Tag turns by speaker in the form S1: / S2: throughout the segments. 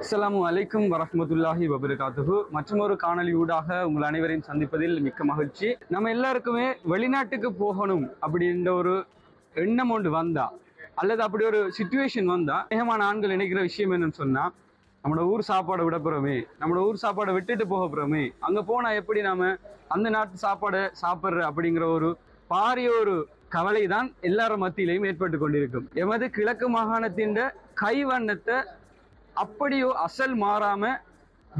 S1: அஸ்லாம் அலைக்கும் வரஹ்மத்துல்லாஹி வபரகாத்துஹு. மற்றும் ஒரு காணொலி ஊடாக உங்கள் அனைவரையும் சந்திப்பதில் மிக்க மகிழ்ச்சி. நம்ம எல்லாருக்குமே வெளிநாட்டுக்கு போகணும் அப்படின்ற ஒரு எண்ணம் ஒன்று வந்தா அல்லது அப்படி ஒரு சுச்சுவேஷன் வந்தா வேகமான ஆண்கள் நினைக்கிற விஷயம் என்னன்னு சொன்னா நம்மளோட ஊர் சாப்பாடை விடப்புறமே நம்மளோட ஊர் சாப்பாடை விட்டுட்டு போகப்புறமே அங்கே போனால் எப்படி நாம அந்த நாட்டு சாப்பாடை சாப்பிட்ற அப்படிங்கிற ஒரு பாரிய ஒரு கவலை தான் எல்லாரும் மத்தியிலையும் ஏற்பட்டு கொண்டிருக்கும். எமது கிழக்கு மாகாணத்தின் கைவண்ணத்தை அப்படியோ அசல் மாறாம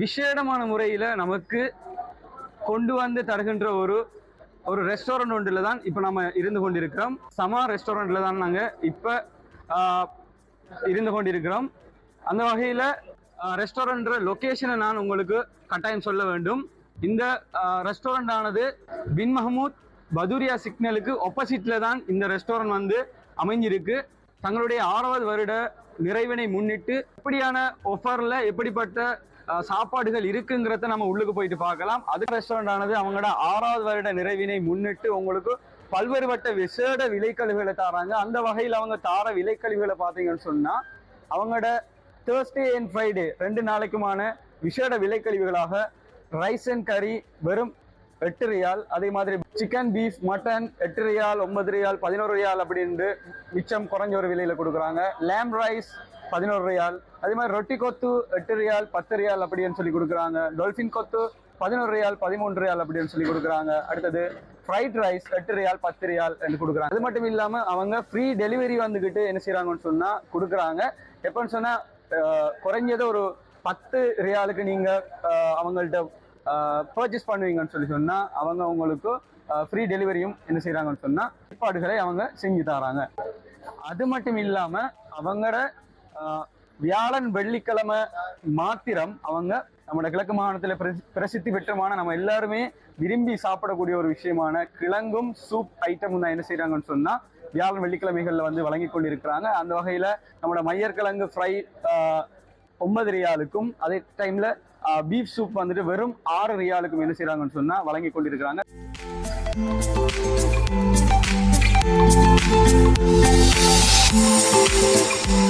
S1: விசேடமான முறையில் நமக்கு கொண்டு வந்து தருகின்ற ஒரு ஒரு ரெஸ்டாரண்ட் ஒன்றில் தான் இப்போ நம்ம இருந்து கொண்டிருக்கிறோம். சமா ரெஸ்டாரண்ட்டில் தான் நாங்கள் இப்போ இருந்து கொண்டிருக்கிறோம். அந்த வகையில் ரெஸ்டாரண்ட லொக்கேஷனை நான் உங்களுக்கு கட்டாயம் சொல்ல வேண்டும். இந்த ரெஸ்டாரண்ட் ஆனது பின் மஹமூத் பதுரியா சிக்னலுக்கு ஒப்போசிட்ல தான் இந்த ரெஸ்டாரண்ட் வந்து அமைஞ்சிருக்கு. தங்களுடைய ஆறாவது வருட நிறைவினை முன்னிட்டு எப்படியான ஒஃபர்ல எப்படிப்பட்ட சாப்பாடுகள் இருக்குங்கிறத நம்ம உள்ளுக்கு போயிட்டு பார்க்கலாம். அது ரெஸ்டாரண்ட் ஆனது அவங்களோட ஆறாவது வருட நிறைவினை முன்னிட்டு உங்களுக்கு பல்வேறுபட்ட விசேட விலைக்கழிவுகளை தராங்க. அந்த வகையில் அவங்க தார விலைக்கழிவுகளை பார்த்தீங்கன்னு சொன்னால் அவங்களோட தேர்ஸ்டே அண்ட் ஃப்ரைடே ரெண்டு நாளைக்குமான விசேட விலைக்கழிவுகளாக ரைஸ் அண்ட் கறி வெறும் எட்டு ரியால் அதே மாதிரி சிக்கன் பீஃப் மட்டன் எட்டு ரியால் ஒன்பது ரியால் பதினோரு ரியால் அப்படின்ட்டு மிச்சம் குறைஞ்ச ஒரு விலையில கொடுக்குறாங்க. லேம் ரைஸ் பதினோரு ரியால் அதே மாதிரி ரொட்டி கொத்து எட்டு ரியால் பத்து ரியால் அப்படின்னு சொல்லி கொடுக்குறாங்க. டொல்ஃபின் கொத்து பதினோரு ரியால் பதிமூன்று ரியால் அப்படின்னு சொல்லி கொடுக்குறாங்க. அடுத்தது ஃப்ரைட் ரைஸ் எட்டு ரியால் பத்து ரியால் என்று கொடுக்குறாங்க. அது மட்டும் இல்லாமல் அவங்க ஃப்ரீ டெலிவரி வந்துக்கிட்டு என்ன செய்கிறாங்கன்னு சொன்னால் கொடுக்குறாங்க. எப்போன்னு சொன்னால் குறைஞ்சது ஒரு பத்து ரியாலுக்கு நீங்கள் அவங்கள்ட்ட பர்ச்சேஸ் பண்ணுவீங்கன்னு சொல்லி சொன்னால் அவங்க உங்களுக்கு ஃப்ரீ டெலிவரியும் என்ன செய்கிறாங்கன்னு சொன்னால் ஏற்பாடுகளை அவங்க செஞ்சு தராங்க. அது மட்டும் இல்லாமல் அவங்களோட வியாழன் வெள்ளிக்கிழமை மாத்திரம் அவங்க நம்மளோட கிழக்கு மாகாணத்தில் பிரசி- பிரசித்தி பெற்றமான நம்ம எல்லாருமே விரும்பி சாப்பிடக்கூடிய ஒரு விஷயமான கிழங்கும் சூப் ஐட்டமும் தான் என்ன செய்கிறாங்கன்னு சொன்னால் வியாழன் வெள்ளிக்கிழமைகளில் வந்து வழங்கி கொண்டிருக்கிறாங்க. அந்த வகையில் நம்மளோட மையற்கிழங்கு ஃப்ரை ஒன்பது ரியாலுக்கும் அதே டைம்ல பீஃப் சூப் வந்துட்டு வெறும் ஆறு ரியாலுக்கும் என்ன செய்யறாங்கன்னு சொன்னா வழங்கி கொண்டிருக்கிறாங்க.
S2: Thank